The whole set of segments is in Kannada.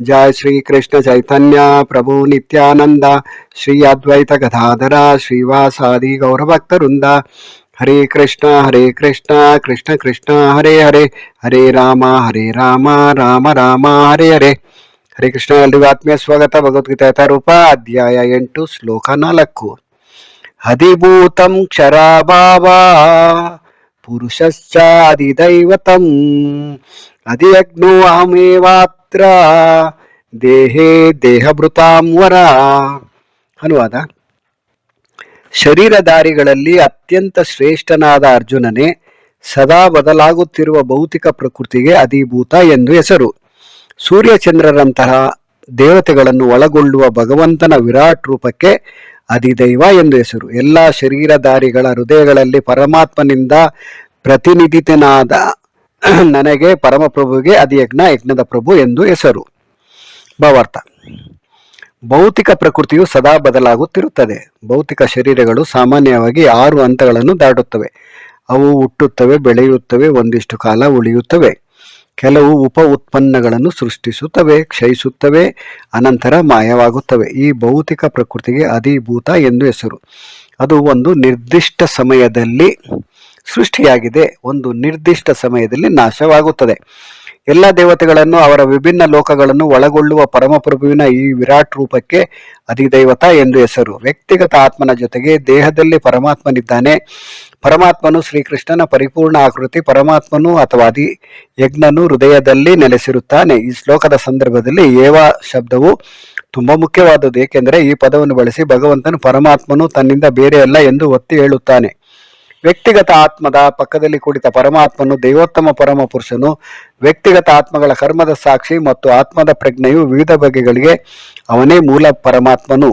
जय श्री कृष्ण चैतन्य प्रभु नित्यानंद श्री अद्वैत गदाधर श्रीवासादि गौरभक्तवृंद हरे कृष्ण हरे कृष्ण कृष्ण कृष्ण हरे हरे ಹರೇ ರಾಮ ಹರೇ ರಾಮ ರಾಮ ರಾಮ ಹರೇ ಹರೇ ಹರೇ ಕೃಷ್ಣ ಎಲ್ರಿಗೂ ಆತ್ಮೀಯ ಸ್ವಾಗತ ಭಗವದ್ಗೀತಾ ಯಥಾರೂಪ ಅಧ್ಯಾಯ ಎಂಟು ಶ್ಲೋಕ ನಾಲ್ಕು ಅಧಿಭೂತಂ ಕ್ಷರಾಭಾವ ಪುರುಷಶ್ಚ ಅಧಿಯಜ್ಞೋ ಅಹಮೇವಾತ್ರ ದೇಹೇ ದೇಹಭೃತಾಂ ವರ. ಅನುವಾದ. ಶರೀರಧಾರಿಗಳಲ್ಲಿ ಅತ್ಯಂತ ಶ್ರೇಷ್ಠನಾದ ಅರ್ಜುನನೇ ಸದಾ ಬದಲಾಗುತ್ತಿರುವ ಭೌತಿಕ ಪ್ರಕೃತಿಗೆ ಅಧಿಭೂತ ಎಂದು ಹೆಸರು. ಸೂರ್ಯಚಂದ್ರರಂತಹ ದೇವತೆಗಳನ್ನು ಒಳಗೊಳ್ಳುವ ಭಗವಂತನ ವಿರಾಟ್ ರೂಪಕ್ಕೆ ಅಧಿದೈವ ಎಂದು ಹೆಸರು. ಎಲ್ಲ ಶರೀರಧಾರಿಗಳ ಹೃದಯಗಳಲ್ಲಿ ಪರಮಾತ್ಮನಿಂದ ಪ್ರತಿನಿಧಿತನಾದ ನನಗೆ ಪರಮಪ್ರಭುವಿಗೆ ಅಧಿಯಜ್ಞ ಯಜ್ಞದ ಪ್ರಭು ಎಂದು ಹೆಸರು. ಭಾವಾರ್ಥ. ಭೌತಿಕ ಪ್ರಕೃತಿಯು ಸದಾ ಬದಲಾಗುತ್ತಿರುತ್ತದೆ. ಭೌತಿಕ ಶರೀರಗಳು ಸಾಮಾನ್ಯವಾಗಿ ಆರು ಹಂತಗಳನ್ನು ದಾಟುತ್ತವೆ. ಅವು ಹುಟ್ಟುತ್ತವೆ, ಬೆಳೆಯುತ್ತವೆ, ಒಂದಿಷ್ಟು ಕಾಲ ಉಳಿಯುತ್ತವೆ. ಕೆಲವು ಉಪ ಉತ್ಪನ್ನಗಳನ್ನು ಸೃಷ್ಟಿಸುತ್ತವೆ, ಕ್ಷಯಿಸುತ್ತವೆ, ಅನಂತರ ಮಾಯವಾಗುತ್ತವೆ. ಈ ಭೌತಿಕ ಪ್ರಕೃತಿಗೆ ಅಧಿಭೂತ ಎಂದು ಹೆಸರು. ಅದು ಒಂದು ನಿರ್ದಿಷ್ಟ ಸಮಯದಲ್ಲಿ ಸೃಷ್ಟಿಯಾಗಿದೆ. ಒಂದು ನಿರ್ದಿಷ್ಟ ಸಮಯದಲ್ಲಿ ನಾಶವಾಗುತ್ತದೆ. ಎಲ್ಲ ದೇವತೆಗಳನ್ನು ಅವರ ವಿಭಿನ್ನ ಲೋಕಗಳನ್ನು ಒಳಗೊಳ್ಳುವ ಪರಮಪ್ರಭುವಿನ ಈ ವಿರಾಟ್ ರೂಪಕ್ಕೆ ಅಧಿದೈವತ ಎಂದು ಹೆಸರು. ವ್ಯಕ್ತಿಗತ ಆತ್ಮನ ಜೊತೆಗೆ ದೇಹದಲ್ಲಿ ಪರಮಾತ್ಮನಿದ್ದಾನೆ. ಪರಮಾತ್ಮನು ಶ್ರೀಕೃಷ್ಣನ ಪರಿಪೂರ್ಣ ಆಕೃತಿ, ಪರಮಾತ್ಮನು ಅಥವಾ ಅಧಿ ಯಜ್ಞನು ಹೃದಯದಲ್ಲಿ ನೆಲೆಸಿರುತ್ತಾನೆ. ಈ ಶ್ಲೋಕದ ಸಂದರ್ಭದಲ್ಲಿ ಏವ ಶಬ್ದವು ತುಂಬಾ ಮುಖ್ಯವಾದದ್ದು, ಏಕೆಂದರೆ ಈ ಪದವನ್ನು ಬಳಸಿ ಭಗವಂತನು ಪರಮಾತ್ಮನು ತನ್ನಿಂದ ಬೇರೆಯಲ್ಲ ಎಂದು ಒತ್ತಿ ಹೇಳುತ್ತಾನೆ. ವ್ಯಕ್ತಿಗತ ಆತ್ಮದ ಪಕ್ಕದಲ್ಲಿ ಕುಳಿತ ಪರಮಾತ್ಮನು ದೈವೋತ್ತಮ ಪರಮ ಪುರುಷನು. ವ್ಯಕ್ತಿಗತ ಆತ್ಮಗಳ ಕರ್ಮದ ಸಾಕ್ಷಿ ಮತ್ತು ಆತ್ಮದ ಪ್ರಜ್ಞೆಯು ವಿವಿಧ ಬಗೆಗಳಿಗೆ ಅವನೇ ಮೂಲ ಪರಮಾತ್ಮನು.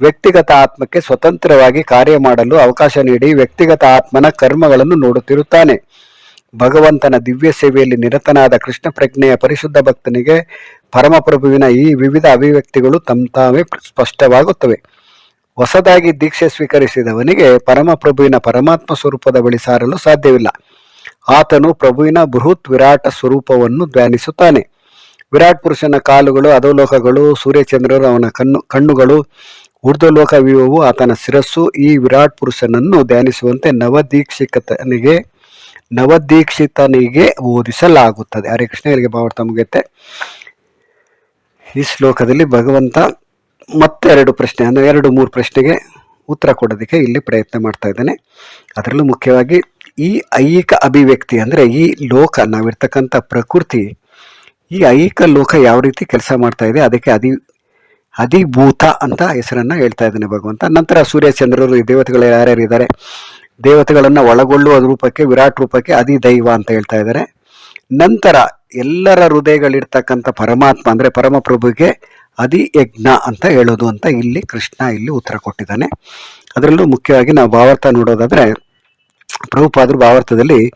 ವ್ಯಕ್ತಿಗತ ಆತ್ಮಕ್ಕೆ ಸ್ವತಂತ್ರವಾಗಿ ಕಾರ್ಯ ಮಾಡಲು ಅವಕಾಶ ನೀಡಿ ವ್ಯಕ್ತಿಗತ ಆತ್ಮನ ಕರ್ಮಗಳನ್ನು ನೋಡುತ್ತಿರುತ್ತಾನೆ. ಭಗವಂತನ ದಿವ್ಯ ಸೇವೆಯಲ್ಲಿ ನಿರತನಾದ ಕೃಷ್ಣ ಪ್ರಜ್ಞೆಯ ಪರಿಶುದ್ಧ ಭಕ್ತನಿಗೆ ಪರಮಪ್ರಭುವಿನ ಈ ವಿವಿಧ ಅಭಿವ್ಯಕ್ತಿಗಳು ತಮ್ಮ ತಾವೇ ಸ್ಪಷ್ಟವಾಗುತ್ತವೆ. ಹೊಸದಾಗಿ ದೀಕ್ಷೆ ಸ್ವೀಕರಿಸಿದವನಿಗೆ ಪರಮಪ್ರಭುವಿನ ಪರಮಾತ್ಮ ಸ್ವರೂಪದ ಬಳಿ ಸಾರಲು ಸಾಧ್ಯವಿಲ್ಲ. ಆತನು ಪ್ರಭುವಿನ ಬೃಹತ್ ವಿರಾಟ ಸ್ವರೂಪವನ್ನು ಧ್ಯಾನಿಸುತ್ತಾನೆ. ವಿರಾಟ್ ಪುರುಷನ ಕಾಲುಗಳು, ಅಧೋಲೋಕಗಳು, ಸೂರ್ಯಚಂದ್ರರು ಅವನ ಕಣ್ಣು, ಕಣ್ಣುಗಳು ಊರ್ಧ್ವಲೋಕ ವ್ಯೂಹವು ಆತನ ಶಿರಸ್ಸು, ಈ ವಿರಾಟ್ ಪುರುಷನನ್ನು ಧ್ಯಾನಿಸುವಂತೆ ನವದೀಕ್ಷಿತನಿಗೆ ನವದೀಕ್ಷಿತನಿಗೆ ಓದಿಸಲಾಗುತ್ತದೆ. ಹರೇ ಕೃಷ್ಣ, ಇಲ್ಲಿಗೆ ಭಾವಾರ್ಥ ಮುಗಿಯುತ್ತೆ. ಈ ಶ್ಲೋಕದಲ್ಲಿ ಭಗವಂತ ಮತ್ತೆ ಎರಡು ಪ್ರಶ್ನೆ, ಅಂದರೆ ಎರಡು ಮೂರು ಪ್ರಶ್ನೆಗೆ ಉತ್ತರ ಕೊಡೋದಕ್ಕೆ ಇಲ್ಲಿ ಪ್ರಯತ್ನ ಮಾಡ್ತಾ ಇದ್ದೇನೆ. ಅದರಲ್ಲೂ ಮುಖ್ಯವಾಗಿ ಈ ಐಹಿಕ ಅಭಿವ್ಯಕ್ತಿ ಅಂದರೆ ಈ ಲೋಕ, ನಾವಿರ್ತಕ್ಕಂಥ ಪ್ರಕೃತಿ, ಈ ಐಹಿಕ ಲೋಕ ಯಾವ ರೀತಿ ಕೆಲಸ ಮಾಡ್ತಾ ಇದೆ, ಅದಕ್ಕೆ ಅಧಿ, ಅಧಿಭೂತ ಅಂತ ಹೆಸರನ್ನು ಹೇಳ್ತಾ ಇದ್ದಾನೆ ಭಗವಂತ. ನಂತರ ಸೂರ್ಯ ಚಂದ್ರರು ಈ ದೇವತೆಗಳು ಯಾರ್ಯಾರು ಇದ್ದಾರೆ, ದೇವತೆಗಳನ್ನು ಒಳಗೊಳ್ಳುವ ರೂಪಕ್ಕೆ, ವಿರಾಟ್ ರೂಪಕ್ಕೆ ಅಧಿದೈವ ಅಂತ ಹೇಳ್ತಾ ಇದ್ದಾರೆ. ನಂತರ ಎಲ್ಲರ ಹೃದಯಗಳಿರ್ತಕ್ಕಂಥ ಪರಮಾತ್ಮ ಅಂದರೆ ಪರಮಪ್ರಭುಗೆ ಅಧಿ ಯಜ್ಞ ಅಂತ ಹೇಳೋದು ಅಂತ ಇಲ್ಲಿ ಕೃಷ್ಣ ಇಲ್ಲಿ ಉತ್ತರ ಕೊಟ್ಟಿದ್ದಾನೆ. ಅದರಲ್ಲೂ ಮುಖ್ಯವಾಗಿ ನಾವು ಭಾವಾರ್ಥ ನೋಡೋದಾದ್ರೆ, ಪ್ರಭುಪಾದರು ಭಾವಾರ್ಥದಲ್ಲಿ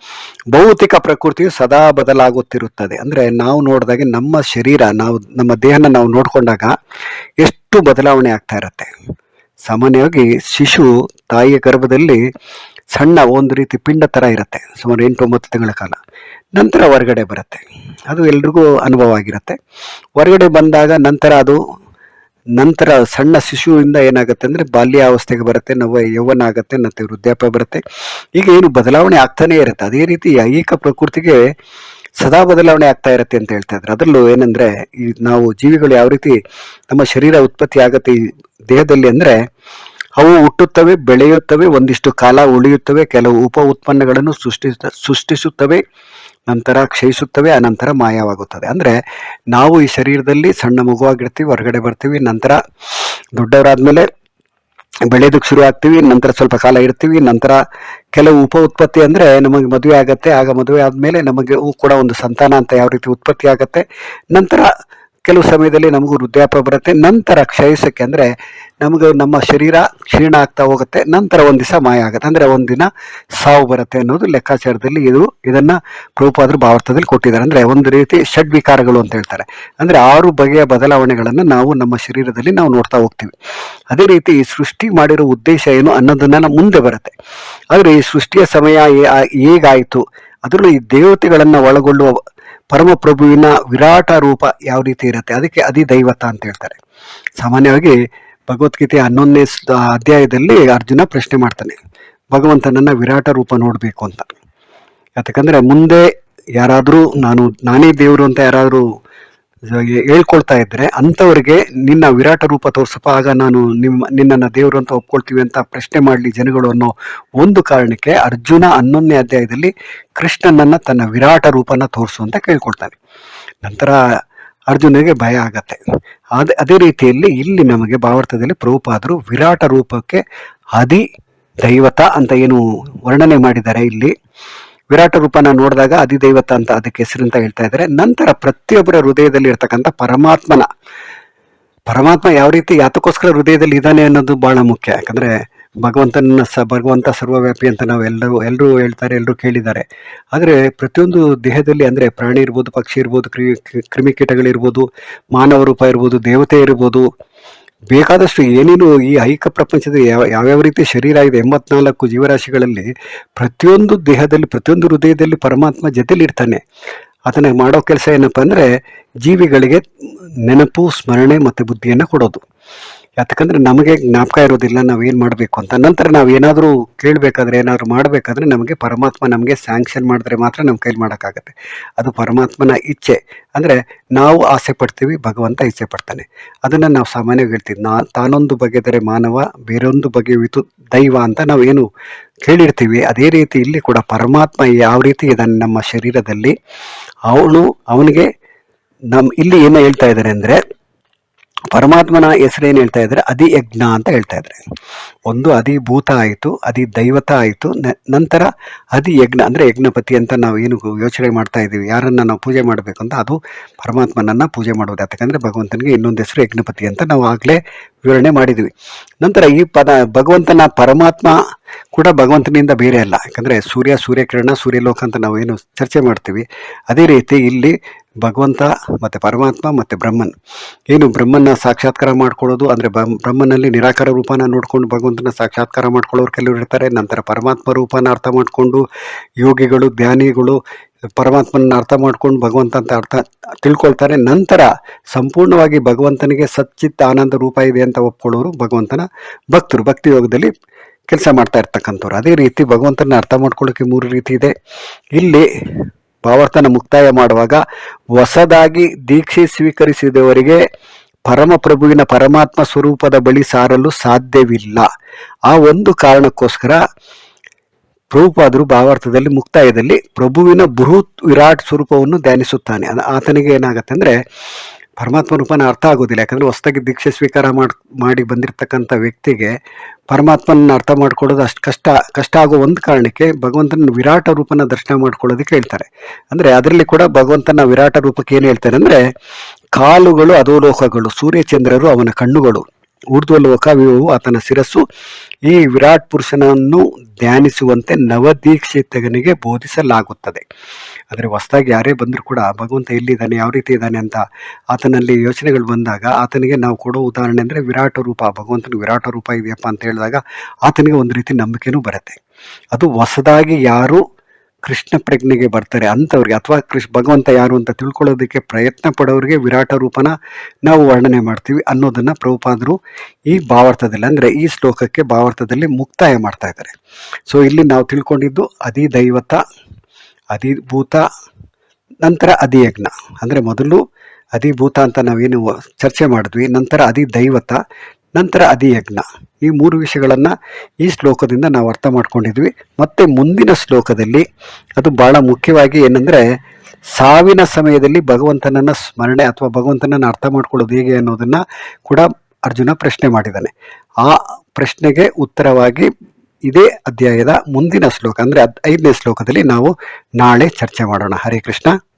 ಭೌತಿಕ ಪ್ರಕೃತಿಯು ಸದಾ ಬದಲಾಗುತ್ತಿರುತ್ತದೆ. ಅಂದ್ರೆ ನಾವು ನೋಡಿದಾಗ ನಮ್ಮ ಶರೀರ, ನಾವು, ನಮ್ಮ ದೇಹನ ನಾವು ನೋಡಿಕೊಂಡಾಗ ಎಷ್ಟು ಬದಲಾವಣೆ ಆಗ್ತಾ ಇರುತ್ತೆ. ಸಾಮಾನ್ಯವಾಗಿ ಶಿಶು ತಾಯಿಯ ಗರ್ಭದಲ್ಲಿ ಸಣ್ಣ ಒಂದು ರೀತಿ ಪಿಂಡ ಥರ ಇರುತ್ತೆ, ಸುಮಾರು ಎಂಟು ಒಂಬತ್ತು ತಿಂಗಳ ಕಾಲ. ನಂತರ ಹೊರಗಡೆ ಬರುತ್ತೆ. ಅದು ಎಲ್ರಿಗೂ ಅನುಭವ ಆಗಿರುತ್ತೆ ಹೊರಗಡೆ ಬಂದಾಗ ನಂತರ ಅದು, ನಂತರ ಸಣ್ಣ ಶಿಶುವಿಂದ ಏನಾಗುತ್ತೆ ಅಂದರೆ ಬಾಲ್ಯಾವಸ್ಥೆಗೆ ಬರುತ್ತೆ ನವ ಯೌವನ ಆಗುತ್ತೆ ಮತ್ತು ವೃದ್ಧಾಪ್ಯ ಬರುತ್ತೆ. ಈಗ ಏನು ಬದಲಾವಣೆ ಆಗ್ತಾನೇ ಇರುತ್ತೆ. ಅದೇ ರೀತಿ ಐಹಿಕ ಪ್ರಕೃತಿಗೆ ಸದಾ ಬದಲಾವಣೆ ಆಗ್ತಾ ಇರುತ್ತೆ ಅಂತ ಹೇಳ್ತಾ ಇದ್ರು. ಅದರಲ್ಲೂ ಏನಂದ್ರೆ, ಈ ನಾವು ಜೀವಿಗಳು ಯಾವ ರೀತಿ ನಮ್ಮ ಶರೀರ ಉತ್ಪತ್ತಿ ಆಗುತ್ತೆ ಈ ದೇಹದಲ್ಲಿ ಅಂದ್ರೆ ಅವು ಹುಟ್ಟುತ್ತವೆ, ಬೆಳೆಯುತ್ತವೆ, ಒಂದಿಷ್ಟು ಕಾಲ ಉಳಿಯುತ್ತವೆ, ಕೆಲವು ಉಪ ಉತ್ಪನ್ನಗಳನ್ನು ಸೃಷ್ಟಿಸ, ಸೃಷ್ಟಿಸುತ್ತವೆ, ನಂತರ ಕ್ಷಯಿಸುತ್ತವೆ, ಅನಂತರ ಮಾಯವಾಗುತ್ತದೆ ಅಂದರೆ ನಾವು ಈ ಶರೀರದಲ್ಲಿ ಸಣ್ಣ ಮಗುವಾಗಿರ್ತೀವಿ, ಹೊರಗಡೆ ಬರ್ತೀವಿ, ನಂತರ ದೊಡ್ಡವರಾದ್ಮೇಲೆ ಬೆಳೆಯೋದಕ್ಕೆ ಶುರು ಆಗ್ತೀವಿ, ನಂತರ ಸ್ವಲ್ಪ ಕಾಲ ಇರ್ತೀವಿ, ನಂತರ ಕೆಲವು ಉಪ ಉತ್ಪತ್ತಿ ಅಂದರೆ ನಮಗೆ ಮದುವೆ ಆಗತ್ತೆ, ಆಗ ಮದುವೆ ಆದಮೇಲೆ ನಮಗೆ ಕೂಡ ಒಂದು ಸಂತಾನ ಅಂತ ಯಾವ ರೀತಿ ಉತ್ಪತ್ತಿ ಆಗತ್ತೆ, ನಂತರ ಕೆಲವು ಸಮಯದಲ್ಲಿ ನಮಗೂ ವೃದ್ಧಾಪ್ಯ ಬರುತ್ತೆ. ನಂತರ ಕ್ಷಯಿಸಕ್ಕೆ ಅಂದರೆ ನಮಗೆ ನಮ್ಮ ಶರೀರ ಕ್ಷೀಣ ಆಗ್ತಾ ಹೋಗುತ್ತೆ. ನಂತರ ಒಂದು ದಿವಸ ಮಾಯ ಆಗುತ್ತೆ. ಅಂದರೆ ಒಂದಿನ ಸಾವು ಬರುತ್ತೆ ಅನ್ನೋದು ಲೆಕ್ಕಾಚಾರದಲ್ಲಿ ಇದು ಇದನ್ನು ಪ್ರೂಪಾದ್ರು ಭಾವಾರ್ಥದಲ್ಲಿ ಕೊಟ್ಟಿದ್ದಾರೆ. ಅಂದರೆ ಒಂದು ರೀತಿ ಷಡ್ವಿಕಾರಗಳು ಅಂತ ಹೇಳ್ತಾರೆ. ಅಂದರೆ ಆರು ಬಗೆಯ ಬದಲಾವಣೆಗಳನ್ನು ನಾವು ನಮ್ಮ ಶರೀರದಲ್ಲಿ ನಾವು ನೋಡ್ತಾ ಹೋಗ್ತೀವಿ. ಅದೇ ರೀತಿ ಸೃಷ್ಟಿ ಮಾಡಿರೋ ಉದ್ದೇಶ ಏನು ಅನ್ನೋದನ್ನ ಮುಂದೆ ಬರುತ್ತೆ. ಆದರೆ ಈ ಸೃಷ್ಟಿಯ ಸಮಯ ಹೇಗಾಯಿತು? ಅದರಲ್ಲೂ ಈ ದೇವತೆಗಳನ್ನು ಒಳಗೊಳ್ಳುವ ಪರಮಪ್ರಭುವಿನ ವಿರಾಟ ರೂಪ ಯಾವ ರೀತಿ ಇರುತ್ತೆ? ಅದಕ್ಕೆ ಅಧಿದೈವತ ಅಂತ ಹೇಳ್ತಾರೆ. ಸಾಮಾನ್ಯವಾಗಿ ಭಗವದ್ಗೀತೆ ಹನ್ನೊಂದನೇ ಅಧ್ಯಾಯದಲ್ಲಿ ಅರ್ಜುನ ಪ್ರಶ್ನೆ ಮಾಡ್ತಾನೆ. ಭಗವಂತನನ್ನ ವಿರಾಟ ರೂಪ ನೋಡಬೇಕು ಅಂತ. ಯಾಕಂದ್ರೆ ಮುಂದೆ ಯಾರಾದರೂ ನಾನು, ನಾನೇ ದೇವರು ಅಂತ ಯಾರಾದರೂ ಹೇಳ್ಕೊಳ್ತಾ ಇದ್ರೆ ಅಂಥವ್ರಿಗೆ ನಿನ್ನ ವಿರಾಟ ರೂಪ ತೋರಿಸಪ್ಪ, ಆಗ ನಾನು ನಿಮ್ಮ, ನಿನ್ನನ್ನು ದೇವರು ಅಂತ ಒಪ್ಕೊಳ್ತೀವಿ ಅಂತ ಪ್ರಶ್ನೆ ಮಾಡಲಿ ಜನಗಳು ಅನ್ನೋ ಒಂದು ಕಾರಣಕ್ಕೆ ಅರ್ಜುನ ಹನ್ನೊಂದನೇ ಅಧ್ಯಾಯದಲ್ಲಿ ಕೃಷ್ಣನನ್ನ ತನ್ನ ವಿರಾಟ ರೂಪನ ತೋರಿಸು ಅಂತ ಕೇಳ್ಕೊಳ್ತಾನೆ. ನಂತರ ಅರ್ಜುನಿಗೆ ಭಯ ಆಗತ್ತೆ. ಅದೇ ಅದೇ ರೀತಿಯಲ್ಲಿ ಇಲ್ಲಿ ನಮಗೆ ಭಾವಾರ್ಥದಲ್ಲಿ ಪ್ರಭುಪಾದರು ವಿರಾಟ ರೂಪಕ್ಕೆ ಅದಿ ದೈವತ ಅಂತ ಏನು ವರ್ಣನೆ ಮಾಡಿದ್ದಾರೆ ಇಲ್ಲಿ. ವಿರಾಟ ರೂಪನ ನೋಡಿದಾಗ ಅಧಿದೈವತ ಅಂತ ಅದಕ್ಕೆ ಹೆಸರಂತ ಹೇಳ್ತಾ ಇದ್ದಾರೆ. ನಂತರ ಪ್ರತಿಯೊಬ್ಬರ ಹೃದಯದಲ್ಲಿ ಇರ್ತಕ್ಕಂಥ ಪರಮಾತ್ಮನ, ಪರಮಾತ್ಮ ಯಾವ ರೀತಿ ಯಾತಕ್ಕೋಸ್ಕರ ಹೃದಯದಲ್ಲಿ ಇದ್ದಾನೆ ಅನ್ನೋದು ಬಹಳ ಮುಖ್ಯ. ಯಾಕಂದ್ರೆ ಭಗವಂತನ ಸ, ಭಗವಂತ ಸರ್ವವ್ಯಾಪಿ ಅಂತ ನಾವು ಎಲ್ಲರೂ ಎಲ್ಲರೂ ಹೇಳ್ತಾರೆ, ಎಲ್ಲರೂ ಕೇಳಿದ್ದಾರೆ. ಆದರೆ ಪ್ರತಿಯೊಂದು ದೇಹದಲ್ಲಿ ಅಂದರೆ ಪ್ರಾಣಿ ಇರ್ಬೋದು, ಪಕ್ಷಿ ಇರ್ಬೋದು, ಕ್ರಿ ಕ್ರಿಮಿಕೀಟಗಳಿರ್ಬೋದು ಮಾನವ ರೂಪ ಇರ್ಬೋದು, ದೇವತೆ ಇರ್ಬೋದು ಬೇಕಾದಷ್ಟು ಏನೇನು ಈ ಐಕ ಪ್ರಪಂಚದ ಯಾವ, ಯಾವ್ಯಾವ ರೀತಿ ಶರೀರ ಇದೆ ಎಂಬತ್ನಾಲ್ಕು ಜೀವರಾಶಿಗಳಲ್ಲಿ ಪ್ರತಿಯೊಂದು ದೇಹದಲ್ಲಿ, ಪ್ರತಿಯೊಂದು ಹೃದಯದಲ್ಲಿ ಪರಮಾತ್ಮ ಜೊತೆಲಿ ಇರ್ತಾನೆ ಅದನ್ನ ಮಾಡೋ ಕೆಲಸ ಏನಪ್ಪ ಅಂದರೆ, ಜೀವಿಗಳಿಗೆ ನೆನಪು, ಸ್ಮರಣೆ ಮತ್ತು ಬುದ್ಧಿಯನ್ನು ಕೊಡೋದು. ಯಾಕಂದ್ರೆ ನಮಗೆ ಜ್ಞಾಪಕ ಇರೋದಿಲ್ಲ, ನಾವು ಏನು ಮಾಡಬೇಕು ಅಂತ. ನಂತರ ನಾವು ಏನಾದರೂ ಕೇಳಬೇಕಾದ್ರೆ, ಏನಾದರೂ ಮಾಡಬೇಕಾದ್ರೆ ನಮಗೆ ಪರಮಾತ್ಮ ನಮಗೆ ಸ್ಯಾಂಕ್ಷನ್ ಮಾಡಿದ್ರೆ ಮಾತ್ರ ನಮ್ಮ ಕೈಲಿ ಮಾಡೋಕ್ಕಾಗತ್ತೆ. ಅದು ಪರಮಾತ್ಮನ ಇಚ್ಛೆ. ಅಂದರೆ ನಾವು ಆಸೆ ಪಡ್ತೀವಿ, ಭಗವಂತ ಇಚ್ಛೆ ಪಡ್ತಾನೆ. ಅದನ್ನು ನಾವು ಸಾಮಾನ್ಯವಾಗಿ ಹೇಳ್ತೀವಿ, ನಾ, ತಾನೊಂದು ಬಗೆದರೆ ಮಾನವ, ಬೇರೊಂದು ಬಗೆಯುವಿತು ದೈವ ಅಂತ ನಾವು ಏನು ಕೇಳಿರ್ತೀವಿ. ಅದೇ ರೀತಿ ಇಲ್ಲಿ ಕೂಡ ಪರಮಾತ್ಮ ಯಾವ ರೀತಿ ಇದ್ದಾನೆ ನಮ್ಮ ಶರೀರದಲ್ಲಿ, ಅವನು, ಅವನಿಗೆ ನಮ್ಮ ಇಲ್ಲಿ ಏನು ಹೇಳ್ತಾ ಇದ್ದಾರೆ ಅಂದರೆ ಪರಮಾತ್ಮನ ಹೆಸರೇನು ಹೇಳ್ತಾ ಇದ್ದಾರೆ? ಅಧಿ ಯಜ್ಞ ಅಂತ ಹೇಳ್ತಾ ಇದ್ದಾರೆ. ಒಂದು ಅಧಿಭೂತ ಆಯಿತು ಅಧಿ ದೈವತ ಆಯಿತು ನಂತರ ಅಧಿ ಯಜ್ಞ ಅಂದರೆ ಯಜ್ಞಪತಿ ಅಂತ ನಾವು ಏನು ಯೋಚನೆ ಮಾಡ್ತಾ ಇದ್ದೀವಿ. ಯಾರನ್ನು ನಾವು ಪೂಜೆ ಮಾಡಬೇಕು ಅಂತ ಅದು ಪರಮಾತ್ಮನನ್ನು ಪೂಜೆ ಮಾಡೋದು. ಯಾಕಂದರೆ ಭಗವಂತನಿಗೆ ಇನ್ನೊಂದು ಹೆಸರು ಯಜ್ಞಪತಿ ಅಂತ ನಾವು ಆಗಲೇ ವಿವರಣೆ ಮಾಡಿದ್ವಿ ನಂತರ ಈ ಪದ, ಭಗವಂತನ ಪರಮಾತ್ಮ ಕೂಡ ಭಗವಂತನಿಂದ ಬೇರೆ ಅಲ್ಲ. ಯಾಕಂದರೆ ಸೂರ್ಯ ಸೂರ್ಯಕಿರಣ, ಸೂರ್ಯಲೋಕ ಅಂತ ನಾವು ಏನು ಚರ್ಚೆ ಮಾಡ್ತೀವಿ. ಅದೇ ರೀತಿ ಇಲ್ಲಿ ಭಗವಂತ ಮತ್ತು ಪರಮಾತ್ಮ ಮತ್ತು ಬ್ರಹ್ಮನ್. ಏನು ಬ್ರಹ್ಮನ ಸಾಕ್ಷಾತ್ಕಾರ ಮಾಡ್ಕೊಳ್ಳೋದು, ಅಂದರೆ ಬ್ರಹ್ಮನಲ್ಲಿ ನಿರಾಕಾರ ರೂಪನ ನೋಡ್ಕೊಂಡು ಭಗವಂತನ ಸಾಕ್ಷಾತ್ಕಾರ ಮಾಡ್ಕೊಳ್ಳೋರು ಕೆಲವರು ಇರ್ತಾರೆ. ನಂತರ ಪರಮಾತ್ಮ ರೂಪನ ಅರ್ಥ ಮಾಡಿಕೊಂಡು ಯೋಗಿಗಳು, ಧ್ಯಾನಿಗಳು ಪರಮಾತ್ಮನ ಅರ್ಥ ಮಾಡ್ಕೊಂಡು ಭಗವಂತ ಅಂತ ಅರ್ಥ ತಿಳ್ಕೊಳ್ತಾರೆ. ನಂತರ ಸಂಪೂರ್ಣವಾಗಿ ಭಗವಂತನಿಗೆ ಸಚ್ಚಿತ್ ಆನಂದ ರೂಪ ಇದೆ ಅಂತ ಒಪ್ಕೊಳ್ಳೋರು ಭಗವಂತನ ಭಕ್ತರು. ಭಕ್ತಿ ಯೋಗದಲ್ಲಿ ಕೆಲಸ ಮಾಡ್ತಾ ಇರ್ತಕ್ಕಂಥವ್ರು. ಅದೇ ರೀತಿ ಭಗವಂತನ ಅರ್ಥ ಮಾಡ್ಕೊಳ್ಳೋಕೆ ಮೂರು ರೀತಿ ಇದೆ. ಇಲ್ಲಿ ಭಾವಾರ್ಥನ ಮುಕ್ತಾಯ ಮಾಡುವಾಗ ಹೊಸದಾಗಿ ದೀಕ್ಷೆ ಸ್ವೀಕರಿಸಿದವರಿಗೆ ಪರಮಪ್ರಭುವಿನ ಪರಮಾತ್ಮ ಸ್ವರೂಪದ ಬಳಿ ಸಾರಲು ಸಾಧ್ಯವಿಲ್ಲ. ಆ ಒಂದು ಕಾರಣಕ್ಕೋಸ್ಕರ ಪ್ರಭುಪಾದರು ಭಾವಾರ್ಥದಲ್ಲಿ ಮುಕ್ತಾಯದಲ್ಲಿ ಪ್ರಭುವಿನ ಬೃಹತ್ ವಿರಾಟ್ ಸ್ವರೂಪವನ್ನು ಧ್ಯಾನಿಸುತ್ತಾನೆ. ಆತನಿಗೆ ಏನಾಗುತ್ತೆ ಅಂದರೆ ಪರಮಾತ್ಮ ರೂಪನ ಅರ್ಥ ಆಗೋದಿಲ್ಲ. ಯಾಕಂದರೆ ಹೊಸದಾಗಿ ದೀಕ್ಷೆ ಸ್ವೀಕಾರ ಮಾಡಿ ಮಾಡಿ ಬಂದಿರತಕ್ಕಂಥ ವ್ಯಕ್ತಿಗೆ ಪರಮಾತ್ಮನ ಅರ್ಥ ಮಾಡ್ಕೊಳ್ಳೋದು ಅಷ್ಟು ಕಷ್ಟ ಕಷ್ಟ ಆಗೋ ಒಂದು ಕಾರಣಕ್ಕೆ ಭಗವಂತನ ವಿರಾಟ ರೂಪನ ದರ್ಶನ ಮಾಡ್ಕೊಳ್ಳೋದಕ್ಕೆ ಹೇಳ್ತಾರೆ. ಅಂದರೆ ಅದರಲ್ಲಿ ಕೂಡ ಭಗವಂತನ ವಿರಾಟ ರೂಪಕ್ಕೆ ಏನು ಹೇಳ್ತಾರೆ ಅಂದರೆ ಕಾಲುಗಳು ಅಧೋಲೋಕಗಳು, ಸೂರ್ಯಚಂದ್ರರು ಅವನ ಕಣ್ಣುಗಳು ಊರ್ಧ್ವಲೋಕವಿವು ಆತನ ಶಿರಸ್ಸು ಈ ವಿರಾಟ್ ಪುರುಷನನ್ನು ಧ್ಯಾನಿಸುವಂತೆ ನವದೀಕ್ಷಿತನಿಗೆ ಬೋಧಿಸಲಾಗುತ್ತದೆ. ಆದರೆ ಹೊಸದಾಗಿ ಯಾರೇ ಬಂದರೂ ಕೂಡ ಭಗವಂತ ಎಲ್ಲಿದ್ದಾನೆ, ಯಾವ ರೀತಿ ಇದ್ದಾನೆ ಅಂತ ಆತನಲ್ಲಿ ಯೋಚನೆಗಳು ಬಂದಾಗ ಆತನಿಗೆ ನಾವು ಕೊಡೋ ಉದಾಹರಣೆ ಅಂದರೆ ವಿರಾಟ ರೂಪ ಭಗವಂತನ ವಿರಾಟ ರೂಪ ಇದೆಯಪ್ಪ ಅಂತ ಹೇಳಿದಾಗ ಆತನಿಗೆ ಒಂದು ರೀತಿ ನಂಬಿಕೆನೂ ಬರುತ್ತೆ. ಅದು ಹೊಸದಾಗಿ ಯಾರು ಕೃಷ್ಣ ಪ್ರಜ್ಞೆಗೆ ಬರ್ತಾರೆ ಅಂಥವ್ರಿಗೆ ಅಥವಾ ಕೃಷ್, ಭಗವಂತ ಯಾರು ಅಂತ ತಿಳ್ಕೊಳ್ಳೋದಕ್ಕೆ ಪ್ರಯತ್ನ ಪಡೋರಿಗೆ ವಿರಾಟ ರೂಪನ ನಾವು ವರ್ಣನೆ ಮಾಡ್ತೀವಿ ಅನ್ನೋದನ್ನು ಪ್ರಭುಪಾದರು ಈ ಭಾವಾರ್ಥದಲ್ಲಿ ಅಂದರೆ ಈ ಶ್ಲೋಕಕ್ಕೆ ಭಾವಾರ್ಥದಲ್ಲಿ ಮುಕ್ತಾಯ ಮಾಡ್ತಾ ಇದ್ದಾರೆ. ಸೊ ಇಲ್ಲಿ ನಾವು ತಿಳ್ಕೊಂಡಿದ್ದು ಅಧಿದೈವತ ಅಧಿಭೂತ, ನಂತರ ಅಧಿಯಜ್ಞ. ಅಂದರೆ ಮೊದಲು ಅಧಿಭೂತ ಅಂತ ನಾವೇನು ಚರ್ಚೆ ಮಾಡಿದ್ವಿ, ನಂತರ ಅಧಿದೈವತ, ನಂತರ ಅಧಿಯಜ್ಞ. ಈ ಮೂರು ವಿಷಯಗಳನ್ನು ಈ ಶ್ಲೋಕದಿಂದ ನಾವು ಅರ್ಥ ಮಾಡ್ಕೊಂಡಿದ್ವಿ. ಮತ್ತು ಮುಂದಿನ ಶ್ಲೋಕದಲ್ಲಿ ಅದು ಬಹಳ ಮುಖ್ಯವಾಗಿ ಏನಂದರೆ ಸಾವಿನ ಸಮಯದಲ್ಲಿ ಭಗವಂತನನ್ನು ಸ್ಮರಣೆ ಅಥವಾ ಭಗವಂತನನ್ನು ಅರ್ಥ ಮಾಡ್ಕೊಳ್ಳೋದು ಹೇಗೆ ಅನ್ನೋದನ್ನು ಕೂಡ ಅರ್ಜುನ ಪ್ರಶ್ನೆ ಮಾಡಿದ್ದಾನೆ. ಆ ಪ್ರಶ್ನೆಗೆ ಉತ್ತರವಾಗಿ ಇದೇ ಅಧ್ಯಾಯದ ಮುಂದಿನ ಶ್ಲೋಕ ಅಂದರೆ ಐದನೇ ಶ್ಲೋಕದಲ್ಲಿ ನಾವು ನಾಳೆ ಚರ್ಚೆ ಮಾಡೋಣ. ಹರೇ ಕೃಷ್ಣ.